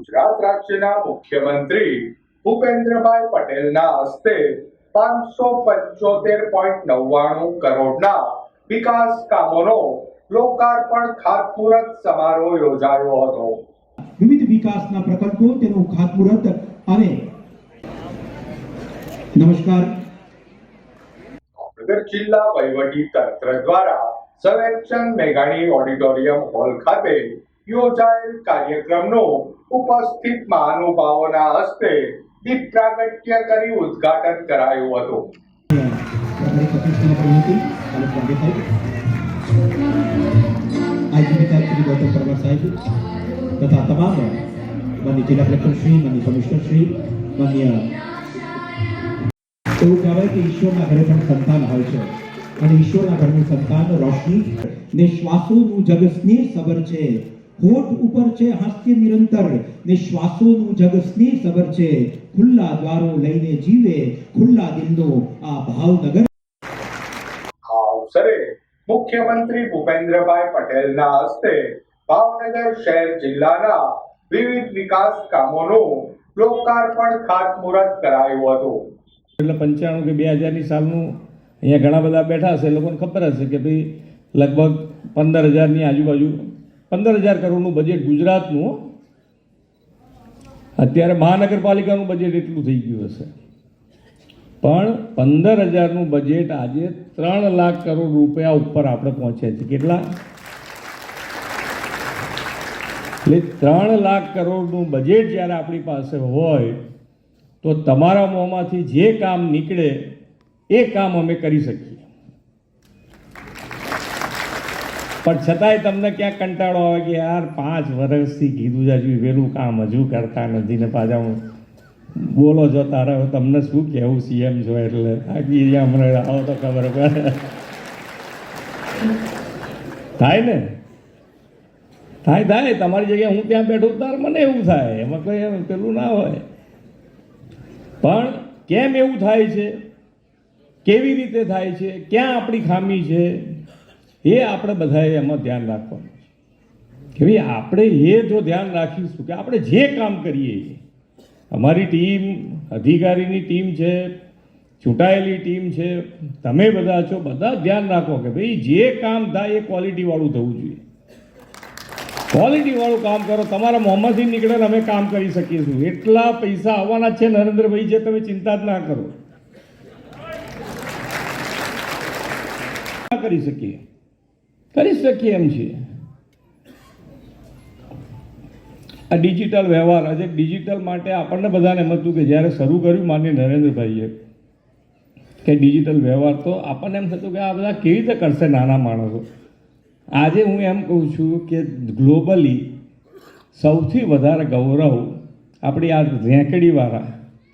ગુજરાત રાજ્યના મુખ્યમંત્રી ભૂપેન્દ્રભાઈ પટેલના હસ્તે પાંચસો પંચોતેર પોઈન્ટ નવ્વાણું કરોડના વિકાસ કામોનો લોકાર્પણ ખાતમુહૂર્ત સમારોહ યોજાયો હતો. વિવિધ વિકાસના પ્રકલ્પો તેનું ખાતમુહૂર્ત અને નમસ્કાર. ભાવનગર જિલ્લા વહીવટી તંત્ર દ્વારા સર્વેક્ષણ મેઘાણી ઓડિટોરિયમ હોલ ખાતે યોજાયેલ કાર્યક્રમનો ઉપસ્થિત મહાનુભાવોના હસ્તે દીપ પ્રાગટ્ય કરી ઉદ્ઘાટન કરાયું હતું. શ્રી માન્ય એવું કહેવાય કે ઈશ્વરના ઘરે પણ સંતાન હોય અને ઈશ્વરના ઘરનું સંતાન રોશની ને શ્વાસોનું જગ સ્નેહ સબર છે. હોઠ ઉપર છે હાસ્ય નિરંતર ને શ્વાસોનું જગ સ્નેહ સબર છે. ખુલ્લા દ્વારો લઈને જીવે ખુલ્લા દિલનો આ ભાવનગર. આ અવસરે મુખ્યમંત્રી ભૂપેન્દ્રભાઈ પટેલના હસ્તે ભાવનગર શહેર જિલ્લાના વિવિધ વિકાસ કામોનું લોકાર્પણ ખાતમુહૂર્ત કરાયું હતું. એટલે પંચાણું કે બે હજારની સાલનું અહીંયા ઘણા બધા બેઠા હશે એ લોકોને ખબર હશે કે ભાઈ લગભગ પંદર હજારની આજુબાજુ પંદર હજાર કરોડનું બજેટ ગુજરાતનું. અત્યારે મહાનગરપાલિકાનું બજેટ એટલું થઈ ગયું હશે. પણ પંદર હજારનું બજેટ આજે ત્રણ લાખ કરોડ રૂપિયા ઉપર આપણે પહોંચ્યા છીએ. કેટલા? એટલે ત્રણ લાખ કરોડનું બજેટ જ્યારે આપણી પાસે હોય, તો તમારા મોંમાંથી જે કામ નીકળે, એ કામ અમે કરી શકીએ. પણ છતાંય તમને ક્યાંક કંટાળો આવે કે યાર, પાંચ વર્ષથી કીધું જાજુ પેલું કામ હજુ કરતા નથી ને પાછા હું બોલો જો તારે તમને શું કહેવું સીએમ છો એટલે? આખી હમણાં આવો તો ખબર પડે. થાય ને? થાય થાય. તમારી જગ્યાએ હું ત્યાં બેઠું તાર મને એવું થાય. એમાં કંઈ પેલું ના હોય. પણ કેમ એવું થાય છે? કેવી રીતે થાય છે? ક્યાં આપણી ખામી છે? એ આપણે બધાએ એમાં ધ્યાન રાખવાનું છે. કે ભાઈ આપણે એ જો ધ્યાન રાખીશું કે આપણે જે કામ કરીએ એ. અમારી ટીમ, અધિકારીની ટીમ છે, ચૂંટાયેલી ટીમ છે, તમે બધા છો, બધા ધ્યાન રાખો કે ભાઈ જે કામ થાય એ ક્વોલિટીવાળું થવું જોઈએ. ક્વોલિટીવાળું કામ કરો, તમારા મોંમાંથી નીકળે અમે કામ કરી શકીશું એટલા પૈસા આવવાના છે નરેન્દ્રભાઈ, જે તમે ચિંતા જ ના કરો. કરી શકીએ. કરી શકીએ એમ છીએ. આ ડિજિટલ વ્યવહાર, આજે ડિજિટલ માટે આપણને બધાને એમ હતું કે જ્યારે શરૂ કર્યું માન્ય નરેન્દ્રભાઈએ, કે ડિજિટલ વ્યવહાર તો આપણને એમ થતું કે આ બધા કેવી રીતે કરશે નાના માણસો. આજે હું એમ કહું છું કે ગ્લોબલી સૌથી વધારે ગૌરવ આપણી આ રેંકડીવાળા,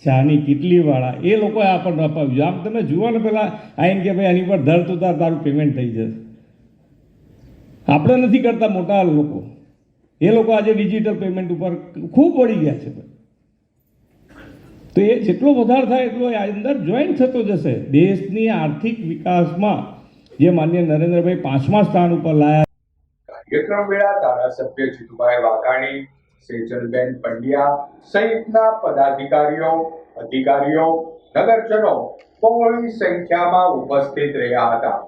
ચાની કિટલીવાળા, એ લોકોએ આપણને અપાવ્યું. આમ તમે જુઓ ને પેલા આઈને કે ભાઈ આની પર દર ઉતાર તાર તારું પેમેન્ટ થઈ જશે. આપણે નથી કરતા મોટા લોકો. એ લોકો આજે ડિજિટલ પેમેન્ટ ઉપર ખૂબ વળી ગયા છે. તો એ જેટલો વધારે થાય એટલો અંદર જોઈન્ટ થતો જશે. દેશની આર્થિક વિકાસમાં જે માન્ય નરેન્દ્રભાઈ પાંચમા સ્થાન ઉપર લાયા. કાર્યક્રમ વેળા ધારાસભ્ય જીતુભાઈ વાઘાણી સેજલબેન પંડ્યા સહિતના પદાધિકારીઓ, અધિકારીઓ, નગરજનો બહોળી સંખ્યામાં ઉપસ્થિત રહ્યા હતા.